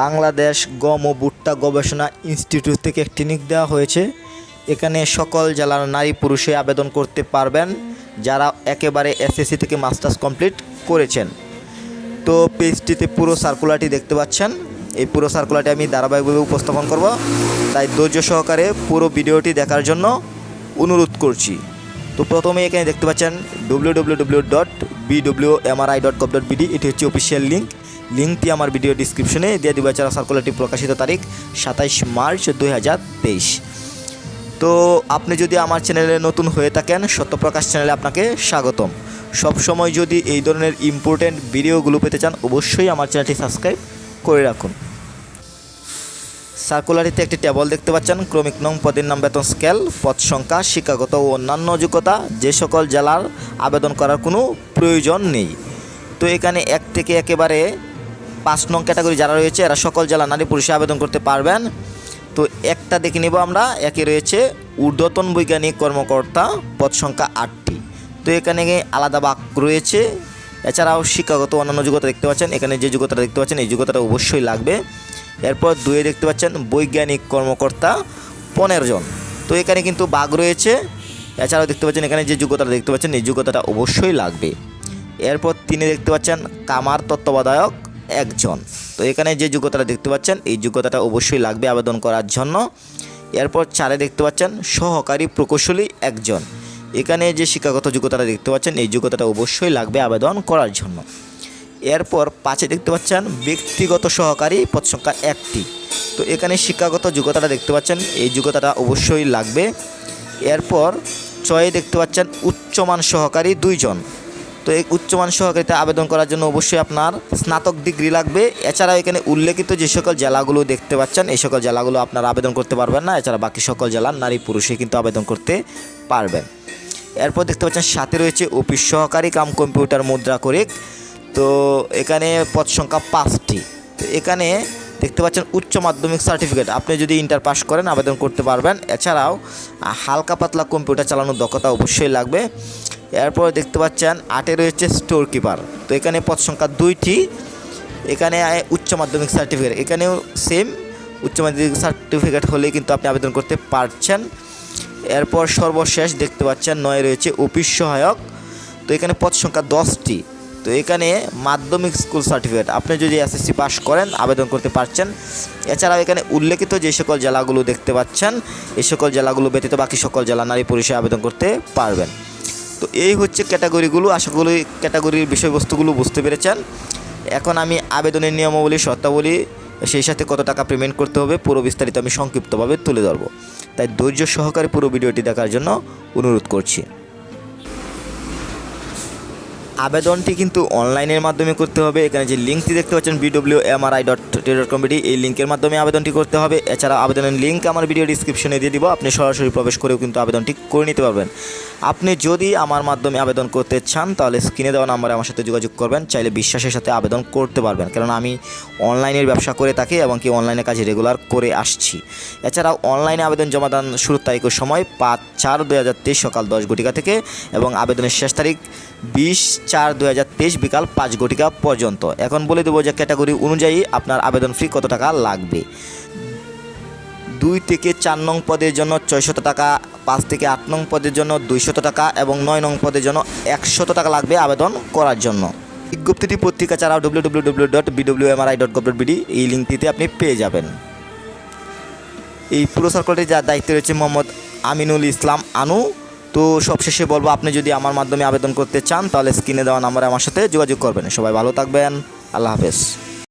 বাংলাদেশ গম ও ভুট্টা গবেষণা ইনস্টিটিউট থেকে একটি নিক দেওয়া হয়েছে। এখানে সকল জেলার নারী পুরুষে আবেদন করতে পারবেন, যারা একেবারে এসএসসি থেকে মাস্টার্স কমপ্লিট করেছেন। তো পেজটিতে পুরো সার্কুলারটি দেখতে পাচ্ছেন। এই পুরো সার্কুলারটি আমি ধারাবাহিকভাবে উপস্থাপন করব। তাই ধৈর্য সহকারে পুরো ভিডিওটি দেখার জন্য অনুরোধ করছি। তো প্রথমে এখানে দেখতে পাচ্ছেন W W W dot BW MRI dot gov dot BD এটি হচ্ছে অফিসিয়াল লিঙ্ক লিঙ্কটি আমার ভিডিও ডিসক্রিপশনে দিয়ে দিব। এছাড়া সার্কুলারটি প্রকাশিত তারিখ সাতাইশ মার্চ দুই হাজার তেইশ। তো আপনি যদি আমার চ্যানেলে নতুন হয়ে থাকেন, সত্যপ্রকাশ চ্যানেলে আপনাকে স্বাগতম। সব সময় যদি এই ধরনের ইম্পর্টেন্ট ভিডিওগুলো পেতে চান, অবশ্যই আমার চ্যানেলটি সাবস্ক্রাইব করে রাখুন। সার্কুলারিতে একটি টেবল দেখতে পাচ্ছেন। ক্রমিক নং পদের নাম বেতন স্কেল পদ সংখ্যা, শিক্ষাগত ও অন্যান্য যোগ্যতা, যে সকল জেলার আবেদন করার কোনো প্রয়োজন নেই। তো এখানে এক থেকে একেবারে পাঁচ নং ক্যাটাগরি যারা রয়েছে, এরা সকল জেলা নারী পুরুষে আবেদন করতে পারবেন। তো একটা দেখে নেব আমরা, একে রয়েছে ঊর্ধ্বতন বৈজ্ঞানিক কর্মকর্তা, পদ সংখ্যা আটটি। তো এখানে আলাদা বাক রয়েছে। এছাড়াও শিক্ষাগত অন্যান্য যোগ্যতা দেখতে পাচ্ছেন, এখানে যে যোগ্যতাটা দেখতে পাচ্ছেন, এই যোগ্যতাটা অবশ্যই লাগবে। এরপর দুয়ে দেখতে পাচ্ছেন বৈজ্ঞানিক কর্মকর্তা, পনেরো জন। তো এখানে কিন্তু বাঘ রয়েছে। এছাড়াও দেখতে পাচ্ছেন, এখানে যে যোগ্যতাটা দেখতে পাচ্ছেন, এই যোগ্যতাটা অবশ্যই লাগবে। এরপর তিনি দেখতে পাচ্ছেন কামার তত্ত্বাবধায়ক একজন। তো এখানে যে যোগ্যতাটা দেখতে পাচ্ছেন, এই যোগ্যতাটা অবশ্যই লাগবে আবেদন করার জন্য। এরপর চারে দেখতে পাচ্ছেন, সহকারী প্রকৌশলী একজন। এখানে যে শিক্ষাগত যোগ্যতাটা দেখতে পাচ্ছেন, এই যোগ্যতাটা অবশ্যই লাগবে আবেদন করার জন্য। এরপর পাঁচে দেখতে পাচ্ছেন, ব্যক্তিগত সহকারী পদ সংখ্যা একটি। তো এখানে শিক্ষাগত যোগ্যতাটা দেখতে পাচ্ছেন, এই যোগ্যতাটা অবশ্যই লাগবে। এরপর ছয়ে দেখতে পাচ্ছেন, উচ্চমান সহকারী দুইজন। তো এই উচ্চমান সহকারিতা আবেদন করার জন্য অবশ্যই আপনার স্নাতক ডিগ্রি লাগবে। এছাড়া এখানে উল্লেখিত যে সকল জেলাগুলো দেখতে পাচ্ছেন, এই সকল জেলাগুলো আপনারা আবেদন করতে পারবেন না, এছাড়া বাকি সকল জেলার নারী পুরুষে কিন্তু আবেদন করতে পারবেন। এরপর দেখতে পাচ্ছেন, সাথে রয়েছে অফিস সহকারী, কাম কম্পিউটার, মুদ্রা করে তো এখানে পদ সংখ্যা পাঁচটি। তো এখানে দেখতে পাচ্ছেন, উচ্চ মাধ্যমিক সার্টিফিকেট। আপনি যদি ইন্টার পাস করেন, আবেদন করতে পারবেন। এছাড়াও, হালকা পাতলা কম্পিউটার চালানোর দক্ষতা অবশ্যই লাগবে। এরপর দেখতে পাচ্ছেন আটে রয়েছে স্টোর কিপার তো এখানে পদ সংখ্যা দুইটি। এখানে উচ্চ মাধ্যমিক সার্টিফিকেট এখানেও সেম উচ্চ মাধ্যমিক সার্টিফিকেট হলে কিন্তু আপনি আবেদন করতে পারছেন। এরপর সর্বশেষ দেখতে পাচ্ছেন নয় রয়েছে অফিস সহায়ক। তো এখানে পদ সংখ্যা দশটি। তো এখানে মাধ্যমিক স্কুল সার্টিফিকেট আপনি যদি এসএসসি পাস করেন, আবেদন করতে পারছেন। এছাড়াও এখানে উল্লেখিত যে সকল জেলাগুলো দেখতে পাচ্ছেন এই সকল জেলাগুলো ব্যতীত বাকি সকল জেলা নারী পুরুষে আবেদন করতে পারবেন। তো এই হচ্ছে ক্যাটাগরিগুলো, আশা করি ক্যাটাগরির বিষয়বস্তুগুলো বুঝতে পেরেছেন। এখন আমি আবেদনের নিয়মাবলী, শর্তাবলী, সেই সাথে কত টাকা পেমেন্ট করতে হবে, পুরো বিস্তারিত আমি সংক্ষিপ্তভাবে তুলে ধরবো। তাই ধৈর্য সহকারে পুরো ভিডিওটি দেখার জন্য অনুরোধ করছি। আবেদনটি কিন্তু অনলাইনের মাধ্যমে করতে হবে। এখানে যে লিঙ্কটি দেখতে পাচ্ছেন BW MRI dot dot committee এই লিঙ্কের মাধ্যমে আবেদনটি করতে হবে। এছাড়া আবেদনের লিঙ্ক আমার ভিডিও ডিসক্রিপশনে দিয়ে দিব। আপনি সরাসরি প্রবেশ করেও কিন্তু আবেদনটি করে নিতে পারবেন। আপনি যদি আমার মাধ্যমে আবেদন করতে চান, তাহলে স্ক্রিনে দেওয়া নাম্বারে আমার সাথে যোগাযোগ করবেন। চাইলে বিশ্বাসের সাথে আবেদন করতে পারবেন কারণ আমি অনলাইনের ব্যবসা করে থাকি এবং কি অনলাইনে কাজ রেগুলার করে আসছি। এছাড়াও অনলাইনে আবেদন জমা দান শুরুর তারিখের সময় পাঁচ চার দু হাজার তেইশ সকাল দশ ঘটিকা থেকে এবং আবেদনের শেষ তারিখ বিশ চার দু হাজার তেইশ বিকাল পাঁচ ঘটিকা পর্যন্ত। এখন বলে দেবো যে ক্যাটাগরি অনুযায়ী আপনার আবেদন ফি কত টাকা লাগবে। দুই থেকে চার নং পদের জন্য ছয়শত টাকা, পাঁচ থেকে আট নং পদের জন্য দুইশত টাকা এবং নয় নং পদের জন্য একশত টাকা লাগবে আবেদন করার জন্য। বিজ্ঞপ্তিটি পত্রিকা ছাড়াও W W W dot BW MRI dot gov dot BD এই লিঙ্কটিতে আপনি পেয়ে যাবেন। এই পুরো সার্কলটি যার দায়িত্বে রয়েছে মোহাম্মদ আমিনুল ইসলাম আনু। তো সবশেষে বলব, আপনি যদি আমার মাধ্যমে আবেদন করতে চান, তাহলে স্ক্রিনে দেওয়া নাম্বারে আমার সাথে যোগাযোগ করবেন। সবাই ভালো থাকবেন। আল্লাহ হাফেজ।